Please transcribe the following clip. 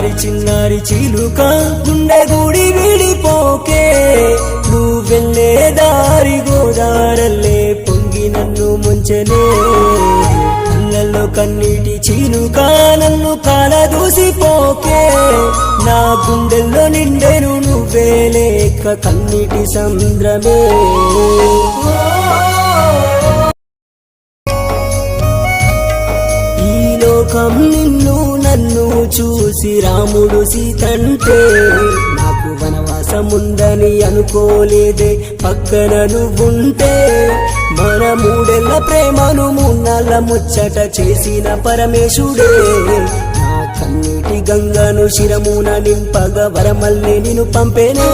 చిన్నారి చిన్నారి చిలుక గుండె గుడి విడిపోకే. నువ్వు వెళ్ళే దారి గోదారల్లే పొంగి నన్ను ముంచనే కళ్ళల్లో కన్నీటి చిలుక నన్ను కాల దూసిపోకే నా గుండెల్లో నిండెను నువ్వే లేక కన్నీటి సంద్రమే. లోకం నిన్ను నన్ను చూసి రాముడు సీతంటే. నాకు వనవాసముందని అనుకోలేదే పక్కన నువ్వుంటే. మన మూడెళ్ళ ప్రేమను మూన్నాళ్ళ ముచ్చట చేసిన పరమేశుడే. నా కన్నీటి గంగను శిరమున నింపగ వరమల్ని నిన్ను పంపేనే.